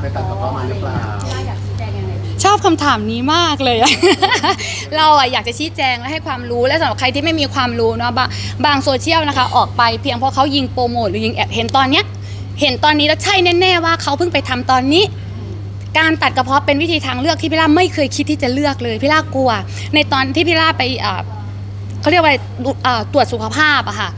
ไปตัดกระเพาะมาหรือเปล่าอยากชี้แจงยังไงชอบคำถามนี้มากเลย เราอะอยากจะชี้แจงและให้ความรู้และสำหรับใครที่ไม่มีความรู้เนาะบางบางโซเชียลนะคะ ออกไปเพียงเพราะเขายิงโปรโมทหรือยิงแอบเห็นตอนเนี้ย เห็นตอนนี้แล้วใช่แน่ๆว่าเขาเพิ่งไปทำตอนนี้ การตัดกระเพาะเป็นวิธีทางเลือกที่พี่ล่าไม่เคยคิดที่จะเลือกเลยพี่ล่ากลัว ในตอนที่พี่ล่าไปอ่าเขาเรียกว่าดูอ่าตรวจสุขภาพอะค่ะ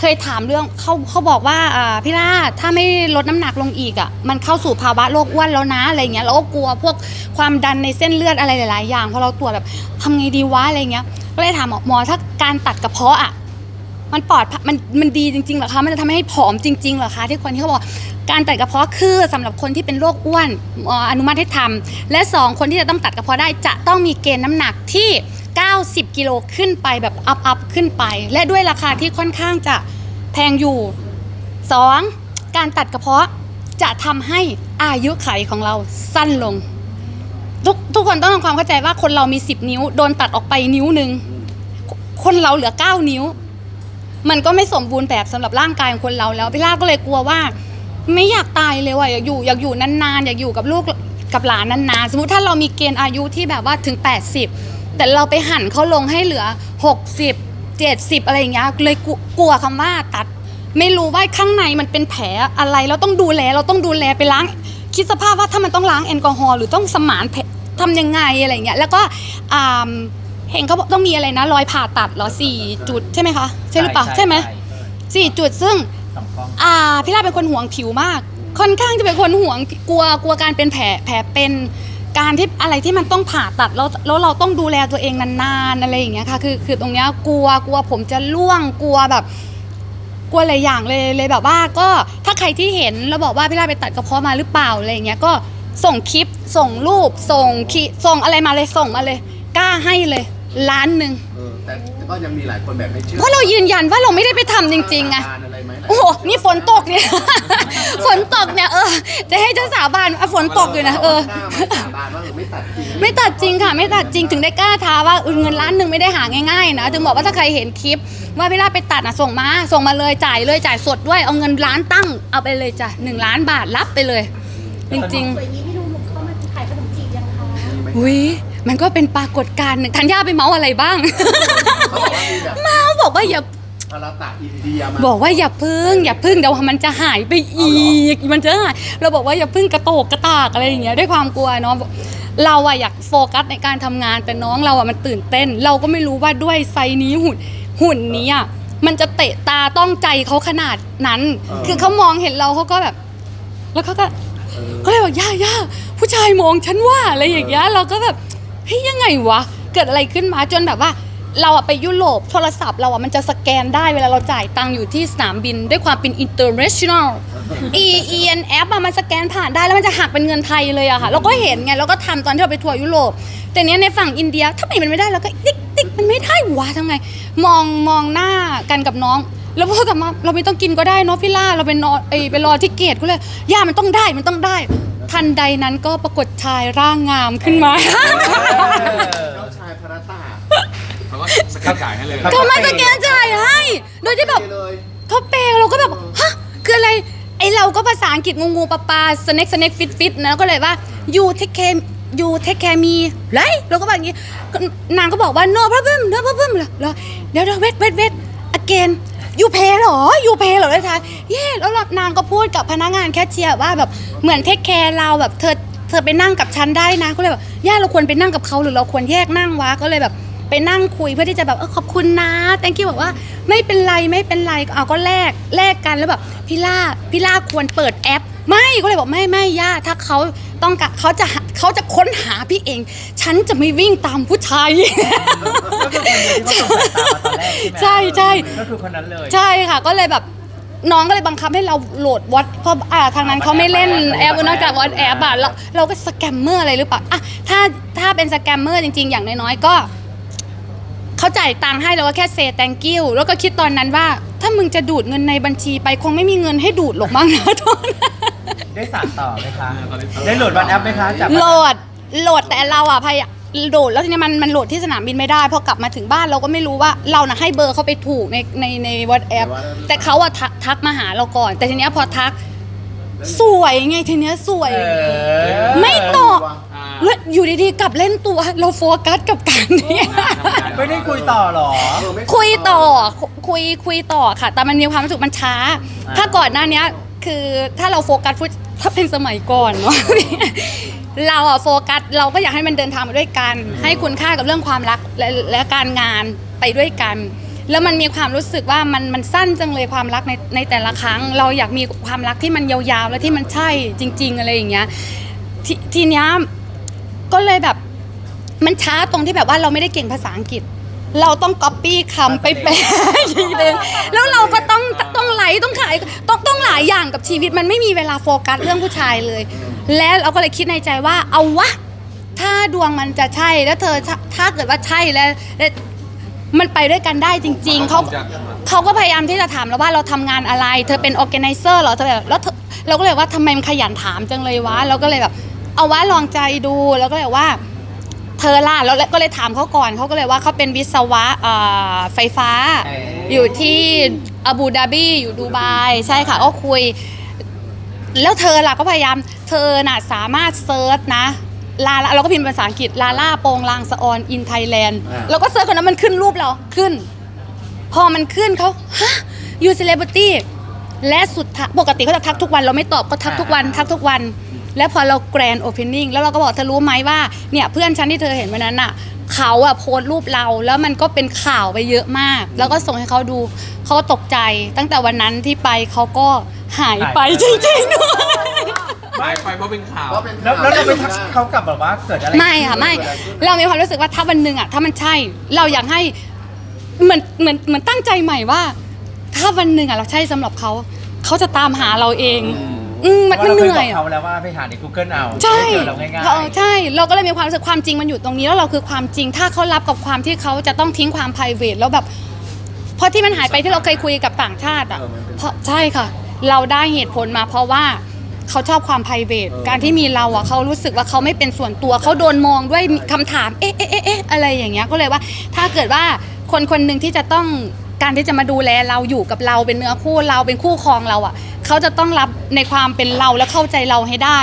เคยถามเรื่องเขาเขาบอกว่าอ่าพี่ล่าถ้าไม่ลดน้ำหนักลงอีกอะมันเข้าสู่ภาวะโรคอ้วนแล้วนะอะไรเงี้ยเราก็กลัวพวกความดันในเส้นเลือดอะไรหลาย ๆ อย่างพอเราตรวจแบบทำไงดีวะอะไรเงี้ยก็เลยถามหมอหมอถ้าการตัดกระเพาะอะ มันปลอดภัยมันมันดีจริงๆเหรอคะ มันจะทำให้ผอมจริงๆเหรอคะที่คนที่เขาบอกการตัดกระเพาะคือสำหรับคนที่เป็นโรคอ้วนหมออนุมัติให้ทำและสองคนที่จะต้องตัดกระเพาะได้จะต้องมีเกณฑ์น้ำหนักที่ 90 กิโลขึ้นไปแบบอัพอัพขึ้นไป และด้วยราคาที่ค่อนข้างจะแพงอยู่ 2. การตัดกระเพาะจะทำให้อายุไขของเราสั้นลง ทุกทุกคนต้องทำความเข้าใจว่าคนเรามี 10 นิ้ว โดนตัดออกไปนิ้วหนึ่งคนเราเหลือ 9 นิ้ว มันก็ไม่สมบูรณ์แบบสำหรับร่างกายของคนเราแล้วพี่ล่าก็เลยกลัวว่า ไม่อยากตายเลยว่ะอยากอยู่อยากอยู่นานๆอยากอยู่กับลูก กับหลานนานๆ สมมติถ้าเรามีเกณฑ์อายุที่แบบว่าถึง 80 แต่เราไปหั่นเขาลงให้เหลือ 60 70 อะไรอย่างเงี้ยเลยกลัวกลัวคำว่าตัด ไม่รู้ว่าข้างในมันเป็นแผลอะไรเราต้องดูแลเราต้องดูแลไปล้าง คิดสภาพว่าถ้ามันต้องล้างแอลกอฮอล์หรือต้องสมานแผลทำยังไงอะไรอย่างเงี้ยแล้วก็อ่าเห็นเขาบอกต้องมีอะไรนะรอยผ่าตัดเหรอสี่จุดใช่ไหมคะใช่หรือเปล่าใช่ไหมสี่จุดซึ่งสองกล้องอ่าพี่ลาเป็นคนห่วงผิวมาก ค่อนข้างจะเป็นคนห่วงกลัวกลัวการเป็นแผลแผลเป็นการที่อะไรที่มันต้องผ่าตัดแล้วแล้วเราต้องดูแลตัวเองนานๆอะไรอย่างเงี้ยค่ะคือคือตรงเนี้ยกลัวกลัวผมจะล่วงกลัวแบบกลัวหลายอย่างเลยเลยแบบว่าก็ถ้าใครที่เห็นแล้วบอกว่าพี่ลาไปตัดกระเพาะมาหรือเปล่าอะไรอย่างเงี้ยก็ส่งคลิปส่งรูปส่งคีส่งอะไรมาเลยส่งมาเลย กล้าให้เลย ล้านหนึ่งเออแต่ก็ยังมีหลายคนแบบไม่เชื่อเพราะเรายืนยันว่าเราไม่ได้ไปทำจริงๆไงสาบานอะไรไหมโอ้โห นี่ฝนตกเนี่ย ฝนตกเนี่ยเออ จะให้เจ้าสาบานอะฝนตกอยู่นะเออกล้าไหมสาบานว่าเออไม่ตัดจริง ไม่ตัดจริงค่ะ ไม่ตัดจริงถึงได้กล้าท้าว่าเออเงินล้านหนึ่งไม่ได้หาง่ายๆนะ ถึงบอกว่าถ้าใครเห็นคลิป ว่าพี่ลาไปตัดอะส่งมา ส่งมาเลยจ่ายเลยจ่ายสดด้วย เอาเงินล้านตั้งเอาไปเลยจ้ะหนึ่งล้านบาทรับไปเลย จริงสวยอย่างนี้พี่ดูเขามาขายขนมจีบยังคะๆอุ้ย มันก็เป็นปรากฏการณ์หนึ่งทันย่าไปเมาส์อะไรบ้าง เขาบอกว่ามีแบบเมาส์บอกว่าอย่า พาราตะอินเดียมาบอกว่าอย่าพึ่งอย่าพึ่งเดี๋ยวมันจะหายไปอีก มันจะหายเราบอกว่าอย่าพึ่งกระโตกกระตากอะไรอย่างเงี้ยด้วยความกลัวเนาะเราอะอยากโฟกัสในการทำงานแต่น้องเราอะมันตื่นเต้น เราก็ไม่รู้ว่าด้วยไซส์นี้หุ่นหุ่นนี้อะมันจะเตะตาต้องใจเขาขนาดนั้น คือเขามองเห็นเราเขาก็แบบ แล้วเขาก็ เออ ก็เลยบอกย่าย่าผู้ชายมองฉันว่าอะไรอย่างเงี้ยเราก็แบบเฮ้ยยังไงวะ เกิดอะไรขึ้นมาจนแบบว่า เราอะไปยุโรปโทรศัพท์เราอะมันจะสแกนได้เวลาเราจ่ายตังค์อยู่ที่สนามบินด้วยความเป็น international e e n f อะมันสแกนผ่านได้แล้วมันจะหักเป็นเงินไทยเลยอะค่ะเราก็เห็นไงเราก็ทำตอนที่เราไปทัวร์ยุโรปแต่เนี้ยในฝั่งอินเดียถ้าไม่มันไม่ได้เราก็ติ๊กติ๊กมันไม่ได้วะทำไง มองมองหน้ากันกับน้อง แล้วพูดกลับมาเราไม่ต้องกินก็ได้เนาะพี่ล่าเราไปนอนไอยไปรอที่เกตก็เลยย่ามันต้องได้มันต้องได้ ทันใดนั้นก็ปรากฏชายร่างงามขึ้นมา เจ้าชายพาราตะเขาก็สกัดจ่ายให้เลยเขามาสแกนจ่ายให้โดยที่แบบ เลยเขาเปย์เราก็แบบฮะคืออะไรไอเราก็ภาษาอังกฤษงูงูปลาปลาสเน็กสเน็กฟิตฟิตนะก็เลยว่า you take care you take care me ไรเราก็แบบอย่างงี้ก็นางก็บอกว่า no problem no problem เหรอเหรอเดี๋ยวเดี๋ยว wait wait wait again you pay เหรอ you pay เหรอเลยทายเย่แล้วนางก็พูดกับพนักงานแคชเชียร์ว่าแบบเหมือนเทคแคร์เราแบบเธอเธอไปนั่งกับฉันได้นะก็เลยแบบย่าเราควรไปนั่งกับเขาหรือเราควรแยกนั่งวะก็เลยแบบไปนั่งคุยเพื่อที่จะแบบเออขอบคุณนะ แตงกี้บอกว่าไม่เป็นไรไม่เป็นไรเอาก็แลกแลกกันแล้วแบบพี่ล่าพี่ล่าควรเปิดแอป ไม่ก็เลยบอกไม่ไม่ย่าถ้าเขาต้องการเขาจะหาเขาจะค้นหาพี่เอง ฉันจะไม่วิ่งตามผู้ชาย ก็คือคนเดียวที่เขาส่งสายตามาตอนแรกใช่ไหมใช่ใช่ก็คือคนนั้นเลย ใช่ค่ะ ก็เลยแบบน้องก็เลยบังคับให้เราโหลดวอทเพราะอ่าทางนั้นเขาไม่เล่นแอปนอกจากวอทแอปอะเราเราก็สแกมเมอร์อะไรหรือเปล่าอะถ้าถ้าเป็นสแกมเมอร์จริง ๆ อย่างน้อยๆก็ เขาจ่ายตังค์ให้เราก็แค่เซ thank you แล้วก็คิดตอนนั้นว่า ถ้ามึงจะดูดเงินในบัญชีไปคงไม่มีเงินให้ดูดหรอกมั้งนะตอนนั้น ได้สานต่อไหมคะ ได้โหลดวันแอปไหมคะจาก โหลดโหลดแต่เราอะพยายามโหลดแล้วทีนี้มันมันโหลดที่สนามบินไม่ได้พอกลับมาถึงบ้านเราก็ไม่รู้ว่าเราน่ะให้เบอร์เขาไปถูกในในในวอทแอปแต่เขาอะทักทักมาหาเราก่อน แต่ทีเนี้ยพอทัก สวยไงทีเนี้ยสวยเออไม่ต่ออ่าแล้วอยู่ดีๆกลับเล่นตัว เราโฟกัสกับการเนี่ย ไม่ได้คุยต่อหรอเออไม่คุยต่อคุยคุยต่อค่ะ แต่มันมีความรู้สึกมันช้าอ่าถ้าก่อนหน้าเนี้ย คือถ้าเราโฟกัสพูดถ้าเป็นสมัยก่อนเนาะ เราอะโฟกัสเราก็อยากให้มันเดินทางมาด้วยกัน ให้คุณค่ากับเรื่องความรักและและการงานไปด้วยกัน แล้วมันมีความรู้สึกว่ามันมันสั้นจังเลยความรักในในแต่ละครั้ง เราอยากมีความรักที่มันยาวๆ และที่มันใช่จริง ๆ อะไรอย่างเงี้ยททีเนี้ยก็เลยแบบมันช้าตรงที่แบบว่าเราไม่ได้เก่งภาษาอังกฤษ เราต้องก๊อปปี้คำไปแปลอีกทีนึงแล้วเราก็ ต้องขายต้องต้องหลายอย่างกับชีวิตมันไม่มีเวลาโฟกัสเรื่องผู้ชายเลย และเราก็เลยคิดในใจว่าเอาวะ ถ้าดวงมันจะใช่แล้วเธอถ้าถ้าเกิดว่าใช่แล้วแล้วมันไปด้วยกันได้จริง ๆเขาเขาก็พยายามที่จะถามเราว่าเราทำงานอะไร เธอเป็น organizer เหรอเธอแบบแล้วเธอเราก็เลยว่าทำไมมันขยันถามจังเลยวะเราก็เลยแบบเอาวะลองใจดูแล้วก็เลยว่า เธอล่ะแล้วก็เลยถามเขาก่อนเขาก็เลยว่าเขาเป็นวิศวะเอ่อไฟฟ้า อยู่ที่ อาบูดาบีอยู่ดูไบใช่ค่ะก็คุย แล้วเธอล่ะก็พยายาม เธอน่ะสามารถเซิร์ชนะลาเราก็พิมพ์ภาษาอังกฤษลาล่าโปงลางสะออนอินไทยแลนด์แล้วก็เซิร์ชคนนั้นมันขึ้นรูปเราขึ้น พอมันขึ้นเขาฮะยูเซเลบริตี้และสุดท้ายปกติเขาจะทักทุกวันเราไม่ตอบก็ทักทุกวัน ทักทุกวัน แล้วพอเราแกรนโอเพนนิ่งแล้วเราก็บอกเธอรู้ไหมว่าเนี่ยเพื่อนฉันที่เธอเห็นวันนั้นอะ เขาอะโพสต์รูปเราแล้วมันก็เป็นข่าวไปเยอะมาก แล้วก็ส่งให้เขาดูเขาก็ตกใจ ตั้งแต่วันนั้นที่ไปเขาก็หายไปจริงๆด้วยหายไปเพราะเป็นข่าวก็เป็นแล้วแล้วเราไปทักเขากลับแบบว่าเกิดอะไรไม่ค่ะไม่เรามีความรู้สึกว่าถ้าวันหนึ่งอะถ้ามันใช่ เราอยากให้เหมือนเหมือนเหมือนตั้งใจใหม่ว่า ถ้าวันหนึ่งอะเราใช่สำหรับเขาเขาจะตามหาเราเอง อืม มันมันเหนื่อยพอะราะว่าราคบกเขาแล้วว่าไปหาใน Google เอาใช่ไม่เจอเราง่ายเออใช่ เราก็เลยมีความรู้สึกความจริงมันอยู่ตรงนี้แล้วเราคือความจริง ถ้าเขารับกับความที่เขาจะต้องทิ้งความ p r i v a t แล้วแบบ เพราะที่มันหายไปที่เราเคยคุยกับต่างชาติอะเพราะใช่ค่ะ เราได้เหตุผลมาเพราะว่าเขาชอบความ p r i v a t การที่มีเราอะเขารู้สึกว่าเขาไม่เป็นส่วนตัวเขาโดนมองด้วยคำถาม เอ๊ะเอ๊ะเอ๊ะเอ๊ะอะไรอย่างเงี้ยก็เลยว่า ถ้าเกิดว่าคนคนหนึ่งที่จะต้องการที่จะมาดูแลเราอยู่กับเราเป็นเนื้อคู่เราเป็นคู่ครองเราอะ เขาจะต้องรับในความเป็นเราและเข้าใจเราให้ได้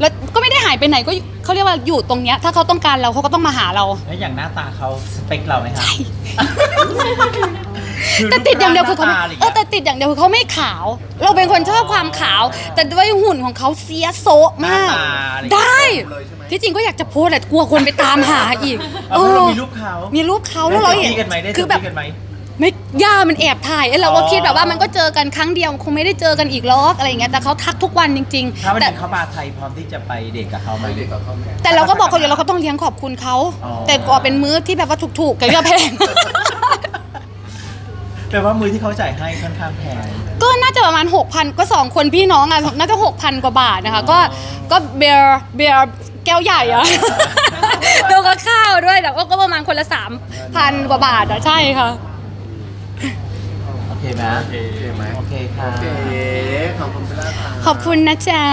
แล้วก็ไม่ได้หายไปไหนก็อยู่เขาเรียกว่าอยู่ตรงเนี้ยถ้าเขาต้องการเราเขาก็ต้องมาหาเราๆแล้วอย่างหน้าตาเขาสเปคเราไหมครับคือแต่ติดอย่างเดียวคือเขาหไม่น้ตะไรเออแต่ติดอย่างเดียวคือเขาไม่ขาว เราเป็นคนชอบความขาว แต่ด้วยหุ่นของเขาเสียโซะมาก หน้าตาอะไรได้เลยใช่ไหมที่จริงก็อยากจะโพสต์แต่กลัวคนไปตามหาอีกเอาเพราะเรามีรูปเขามีรูปเขาแล้วเราได้เห็เซลฟี่กันไหมได้เซคืลอแบบฟี่กันไหม ไม่ย่ามันแอบถ่ายเอ้ยเราก็อ๋อคิดแบบว่ามันก็เจอกันครั้งเดียวคงไม่ได้เจอกันอีกหรอกอะไรอย่างเงี้ยแต่เขาทักทุกวันจริง ถ้าวันๆหแต่นึ่งเขามาไทยพร้อมที่จะไปเดทกับเขาไหมไม่เด็กกับเขาแม่แต่เราก็บอกเขาอยู่แล้วเขาต้องเลี้ยงขอบคุณเขา อ๋อ แต่ก็เป็นมื้อที่แบบว่าถูกๆกับก็แพง แปลว่ามือที่เขาจ่ายให้ค่อนข้างแพง ก็น่าจะประมาณ 6,000 ก็ 2 คนพี่น้องอะน่าจะ 6,000 กว่าบาทนะคะ ก็ก็เบียร์เบียร์แก้วใหญ่อะ แล้วก็ข้าวด้วยแต่ว่าก็ประมาณคนละ 3,000 กว่าบาทอะใช่ค่ะ โอเคไหมโอเคโอเคไหมโอเคค่ะ โอเคขอบคุณพี่ล่าค่ะ ขอบคุณนะจ๊ะ